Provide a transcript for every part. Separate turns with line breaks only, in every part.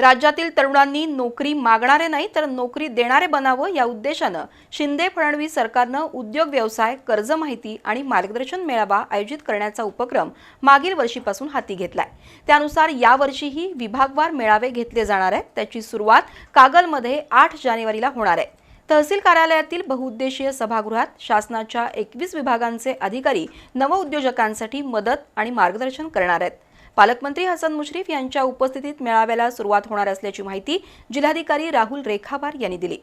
राज्यातील तरुणांनी नोकरी मागणारे नाही तर नोकरी देणारे बनावं या उद्देशानं शिंदे फडणवीस सरकारनं उद्योग व्यवसाय कर्ज माहिती आणि मार्गदर्शन मेळावा आयोजित करण्याचा उपक्रम मागील वर्षीपासून हाती घेतलाय त्यानुसार यावर्षीही विभागवार मेळावे घेतले जाणार आहेत त्याची सुरुवात कागलमध्ये आठ जानेवारीला होणार आहे तहसील कार्यालयातील बहुउद्देशीय सभागृहात शासनाच्या एकवीस विभागांचे अधिकारी नवउद्योजकांसाठी मदत आणि मार्गदर्शन करणार आहेत पालकमंत्री हसन मुश्रीफ यांच्या उपस्थितीत मेळाव्याला सुरुवात होणार असल्याची माहिती जिल्हाधिकारी राहुल रेखावार यांनी दिली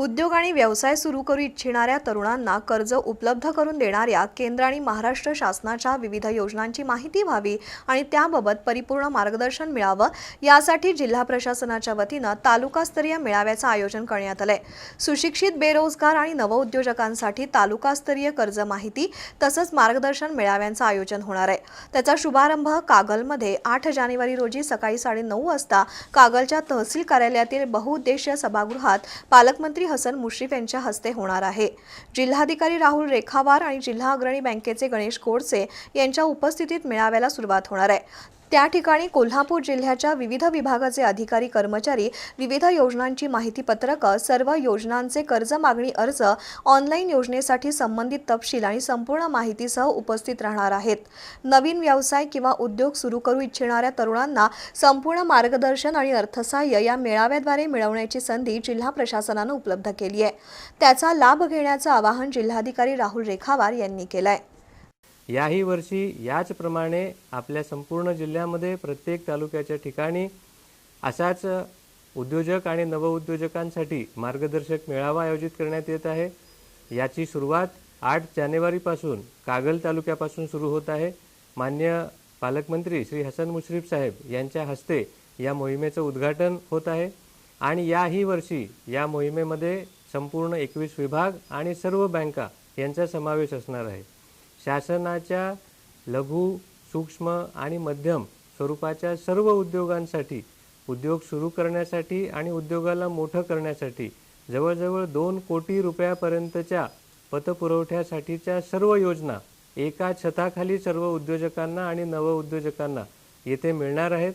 उद्योग आणि व्यवसाय सुरू करू इच्छिणाऱ्या तरुणांना कर्ज उपलब्ध करून देणाऱ्या केंद्र आणि महाराष्ट्र शासनाच्या विविध योजनांची माहिती व्हावी आणि त्याबाबत परिपूर्ण मार्गदर्शन मिळावं यासाठी जिल्हा प्रशासनाच्या वतीनं तालुकास्तरीय मेळाव्याचं आयोजन करण्यात आलंय सुशिक्षित बेरोजगार आणि नवउद्योजकांसाठी तालुकास्तरीय कर्ज माहिती तसंच मार्गदर्शन मेळाव्यांचं आयोजन होणार आहे त्याचा शुभारंभ कागलमध्ये आठ जानेवारी रोजी सकाळी साडेनऊ वाजता कागलच्या तहसील कार्यालयातील बहुउद्देशीय सभागृहात पालकमंत्री हसन मुश्रीफ यांच्या हस्ते होणार आहे जिल्हाधिकारी राहुल रेखावार आणि जिल्हा अग्रणी बँकेचे गणेश कोडसे यांच्या उपस्थितीत मेळाव्याला सुरुवात होणार आहे त्या ठिकाणी कोल्हापूर जिल्ह्याच्या विविध विभागाचे अधिकारी कर्मचारी विविध योजनांची माहिती सर्व योजनांचे कर्ज मागणी अर्ज ऑनलाईन योजनेसाठी संबंधित तपशील आणि संपूर्ण माहितीसह उपस्थित राहणार आहेत नवीन व्यवसाय किंवा उद्योग सुरू करू इच्छिणाऱ्या तरुणांना संपूर्ण मार्गदर्शन आणि अर्थसहाय्य या मेळाव्याद्वारे मिळवण्याची संधी जिल्हा प्रशासनानं उपलब्ध केली आहे त्याचा लाभ घेण्याचं आवाहन जिल्हाधिकारी राहुल रेखावार यांनी केलं आहे
याही वर्षी याचप्रमाणे आपल्या संपूर्ण जिल्ह्यामध्ये प्रत्येक तालुक्याच्या ठिकाणी असाच उद्योजक आणि नवउद्योजकांसाठी मार्गदर्शक मेळावा आयोजित करण्यात येत आहे याची सुरुवात आठ जानेवारीपासून कागल तालुक्यापासून सुरू होत आहे मान्य पालकमंत्री श्री हसन मुश्रीफ साहेब यांच्या हस्ते या मोहिमेचं उद्घाटन होत आहे आणि याही वर्षी या मोहिमेमध्ये संपूर्ण एकवीस विभाग आणि सर्व बँका यांचा समावेश असणार आहे शासनाच्या लघु सूक्ष्म आणि मध्यम स्वरूपाच्या सर्व उद्योगांसाठी उद्योग सुरू करण्यासाठी आणि उद्योगाला मोठं करण्यासाठी जवळजवळ दोन कोटी रुपयापर्यंतच्या पतपुरवठ्यासाठीच्या सर्व योजना एका छताखाली सर्व उद्योजकांना आणि नवउद्योजकांना येथे मिळणार आहेत